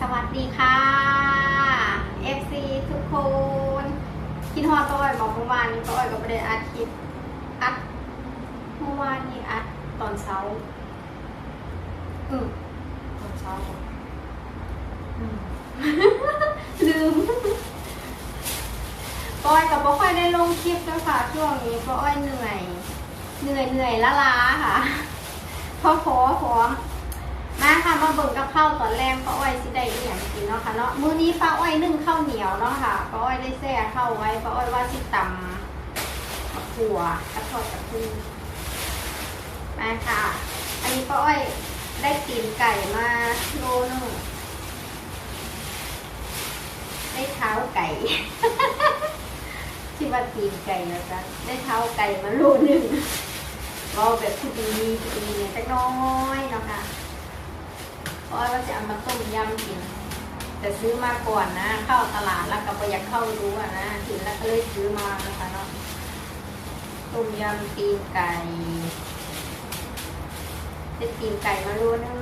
สวัสดีค่ะ FC ทุกคนคิดฮอดป้อ้อยบอกเมื่อวานนี้ป้าอ้อยก็ไม่ได้อัดคลิปอัดเมื่อวานนี้อัดตอนเช้าอืมตอนเช้าอืมลืมป้อ้อยกับป้าค่อยได้ลงคลิปแล้วค่ะช่วงนี้ป้าอ้อยเหนื่อย เหนื่อยเหนื่อยล้าล้าค่ะพอขอขอ นเนาะค่ะเนาะมื้อนี้ป้าอ้อยนึ่งข้าวเหนียวเนาะค่ะป้าอ้อยได้แซ่ข้าวไว้ป้าอ้อยว่าสิตำมะขัวกระทอดกระทูมาค่ะ อันนี้ป้าอ้อยได้ตีนไก่มาโลนึงได้เท้าไก่ที่ว่าตีนไก่แล้วกันได้เท้าไก่มาโลนึงเราแบบผู้ดีผู้ดีเนี่ยจักหน้อยเนาะค่ะเพราะว่าจะเอามาต้มยำกิน แต่ซื้อมาก่อนนะ เข้าตลาดแล้วก็ไปอยากเข้ารู้อะนะถึงแล้วก็เลยซื้อมานะคะเนาะต้มยำตีนไก่เป็นตีนไก่มารูนะ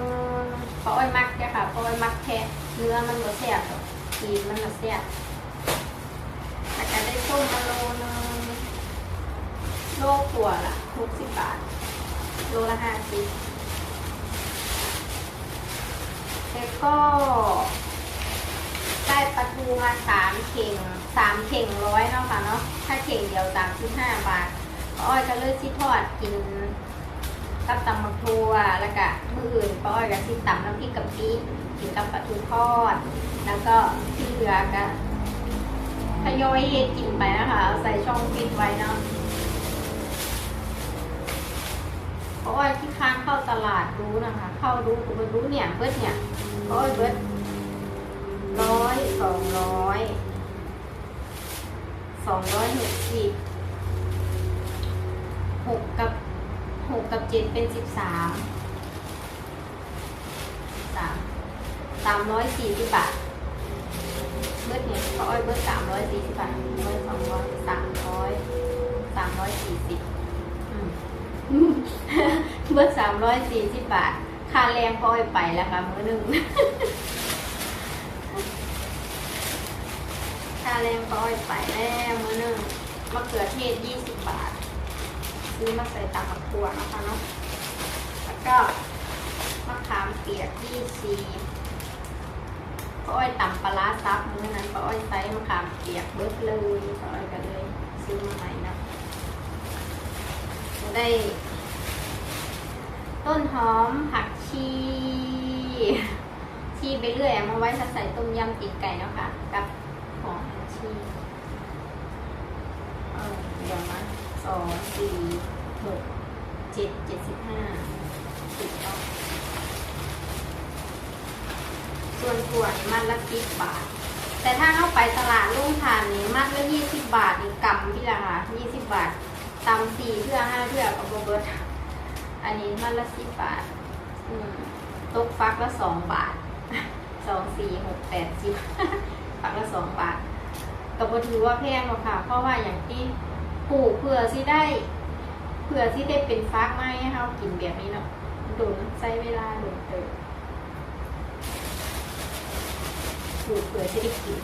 เพราะอ้อยมักแค่ค่ะเพราะอ้อยมักแค่เนื้อมันบ่แซ่บตีนมันบ่แซ่บแล้วก็ได้ต้มมาโลนึงโลกว่าละหกสิบบาท โลละห้าสิบแล้วก็ ได้ปลาทูมาสามเข่งสามเข่งร้อยเนาะค่ะเนาะถ้าเข่งเดียวสามสิบห้าบาทป้าอ้อยก็เลือกที่ทอดกินกับตำมะทัวแล้วก็มืออื่นป้าอ้อยก็ที่ตำน้ำพริกกะปิกินกับปลาทูทอด แล้วก็ที่เหลือก็ทยอยเฮ็ดกินไปนะคะเอาใส่ช่องฟิตไว้เนาะเพราะว่าที่ค้างเข้าตลาดรู้นะคะ เข้ารู้กูไปรู้เนี่ยเบิดเนี่ยเพราะว่าเบิดร้อย สองร้อยสองร้อยหกสิบหกกับหกกับเจ็ดเป็นสิบสามสามสามร้อยสี่สิบบาทเบิดเนี่ยเพราะว่าเบิดสามร้อยสี่สิบบาทเบิดสองร้อยสามร้อยสามร้อยสี่สิบเบิดสามร้อยสี่สิบบาทค่าแรงพอไปแล้วค่ะมื้อหนึ่งาแรงพอไปแล้วมือหนึ่งมะเขือเทศยี่สิบบาท ซื้อมาใส่ตำกับครัวนะคะเนาะแล้วก็มะขามเปียกยี่สิบป้าอ้อยตำปลาร้าซับมือนั้นป้าอ้อยใส่มะขามเปียกเบิดเลยป้าอ้อยก็เลย ซื้อมาใหม่นะได้ ต้นหอมผักชีชีไปเรื่อยมาไว้ใส่ต้มยำตีนไก่เนาะค่ะกับ หอมผักชีเออเดี๋ยวนะสองสี่หกเจ็ดเจ็ดสิบห้าสิบเนาะส่วนถั่วนี่มัดละสิบบาท แต่ถ้าเข้าไปตลาดลุ่งทานนี่มัดละยี่สิบบาทนี่กำที่ละค่ะยี่สิบบาทตำสี่เพื่อห้าเพื่อกับโบเบิร์ตอันนี้มันละสิบบาทตกฟักละสองบาทสองสี่หกแปดสิบ ฟักละสองบาทก็บ่ถือว่าแพงหรอกค่ะ เพราะว่าอย่างที่ปลูกเผื่อสิได้เผื่อที่ได้เป็นฟักไม้ให้เรากินแบบนี้เนาะโดนใช้เวลาโดนเติมปลูกเผื่อที่ได้กิน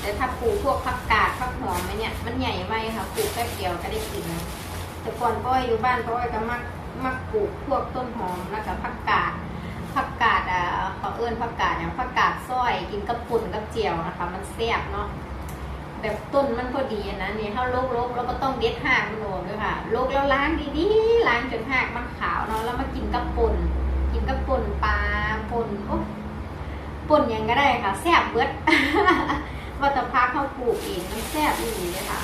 แต่ถ้าปลูกพวกผักกาดผักหอมไหมเนี่ยมันใหญ่ไว้ค่ะปลูกแป๊บเดียวก็ได้กินนะแต่ก่อนป้อยอยู่บ้านป้อยก็มักมักปลูกพวกต้นหอมแล้วก็ผักกาด ผักกาดอะเขาเอิ้นผักกาดเนี่ยผักกาดซอยกินกับปุ่นกับเจียวนะคะ มันแซ่บเนาะแบบต้นมันพอดีอะนะนี่ถ้าลกๆแล้วก็ต้องเด็ดหากมันออกด้วยค่ะลกแล้วล้างดีๆล้างจนหากมันขาวเนาะแล้วมากินกับป่นกินกับป่นปลาป่นโอ้ป่นยังก็ได้ค่ะแซ่บเบิดวัตพักเขาปลูกเองมันแซ่บอีหลีเลยค่ะ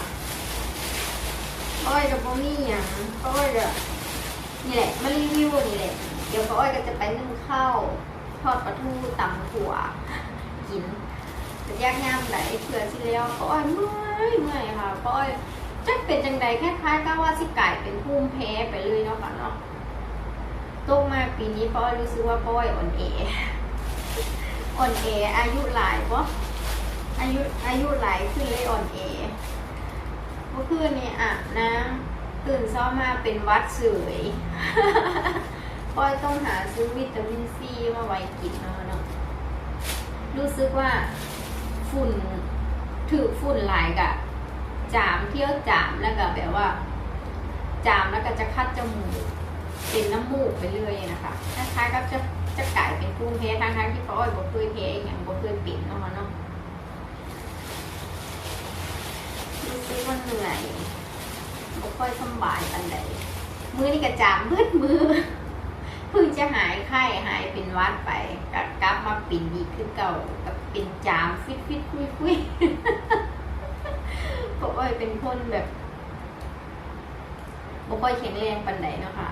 อ้อยกับบ่มีอย่างอ้อยกับนี่แหละมารีวิวนี่แหละ เดี๋ยวป้าอ้อยก็จะไปนึ่งข้าวทอดปลาทูตำถั่วกินจะยากงามไหนเผื่อสิแล้วป้าอ้อยเมื่อยเมื่อยค่ะป้าอ้อยจะเป็นจังใดคล้ายๆก็ว่าสิไก่เป็นภูมิแพ้ไปเลยเนาะค่ะเนาะตกมาปีนี้ป้าอ้อยรู้สึกว่าป้าอ้อยอ่อนแออ่อนแออายุหลายปะอายุอายุหลายขึ้นเลยอ่อนเอเมื่อคืนนี้อะนะตื่นเช้ามาเป็นวัดเสย เป้อยต้องหาซื้อวิตามินซีมาไว้กินเนาะเนาะรู้สึกว่าฝุ่นถือฝุ่นหลายกะ จามเที่ยวจามแล้วก็แบบว่า จามแล้วก็จะคัดจมูกเป็นน้ำมูกไปเรื่อยนะคะคล้ายๆกับจะจะกลายเป็นภูมิแพ้ทั้งๆที่ป้อยบอกเคยแพ้อย่างบอกเคยป็นเนาะเนาะรู้สึกว่าเหนื่อยบ่ค่อยสบายปันใดมือนี่กระจามมืดมือ จะหายไข้หายเป็นวัดไปกับกลับมาปิ่นดีคือเก่ากับเป็นจามฟิตฟิตคุยคุยเพราะว่าเป็นคนแบบบ่ค่อยแข็งแรงปันใดเนาะค่ะ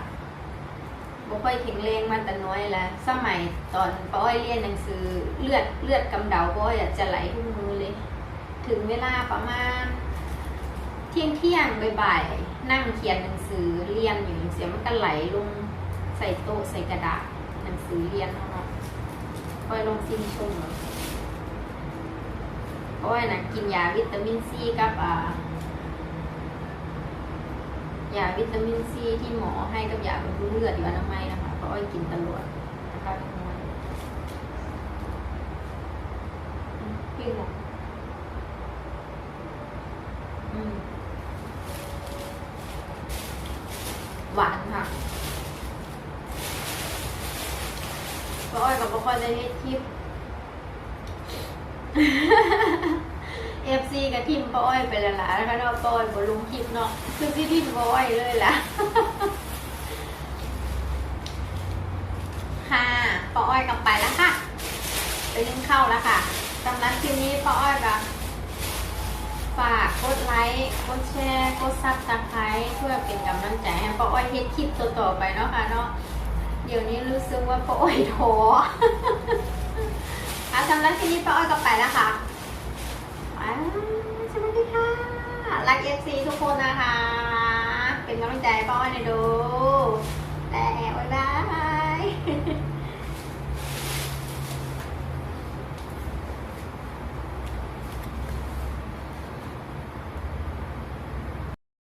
บ่ค่อยแข็งแรงมาแต่น้อยแล้วสมัยตอนป้าอ้อยเรียนหนังสือเลือดเลือดกำเดาป้าอ้อยอจะไหลทุกมือเลย ถึงเวลาประมาณ เที่ยงเที่ยงบ่ายๆนั่งเขียนหนังสือเรียนอยู่เสียมันก็ไหลลง ใส่โต๊ะใส่กระดาษหนังสือเรียนเนาะเนาะคอยลงซิมชมเนาะเพราะว่านะกินยาวิตามินซีกับอ่ายาวิตามินซีที่หมอให้กับยาบำรุงเลือดอยู่อนามัยนะคะเพราะว่ากินตลอดนะคะทุกคนอืมพี่หมอม หวานค่ะ ป้าอ้อยกับป้าอ้อยได้เฮ็ดคลิปเอฟซีกับทีมป้อ้อยไปและล่ะนะคะเนาะป้าอ้อยบลงคลิปเนาะคือที่ทีมป้อ้อยเลยล่ะค่ะป้อ้อยกลับไปแล้วค่ะ ไปนึ่งข้าแล้วค่ะสำหรับคลิปนี้ป้อ้อยกับฝากกดไลค์ กดแชร์ กดซับสไครต์เพื่อเป็นกำลังใจให้ปอ้อยเฮ็ดคลิปต่อๆไปเนาะค่ะเนาะ เดี๋ยวนี้รู้สึกว่าป้าอ้อยท้ออะสำหรับที่นี้ป้าอ้อยก็ไปแล้วค่ะไปสวัสดีค่ะ รักเอฟซีทุกคนนะคะ เป็นกำลังใจป้าอ้อยหน่อยดู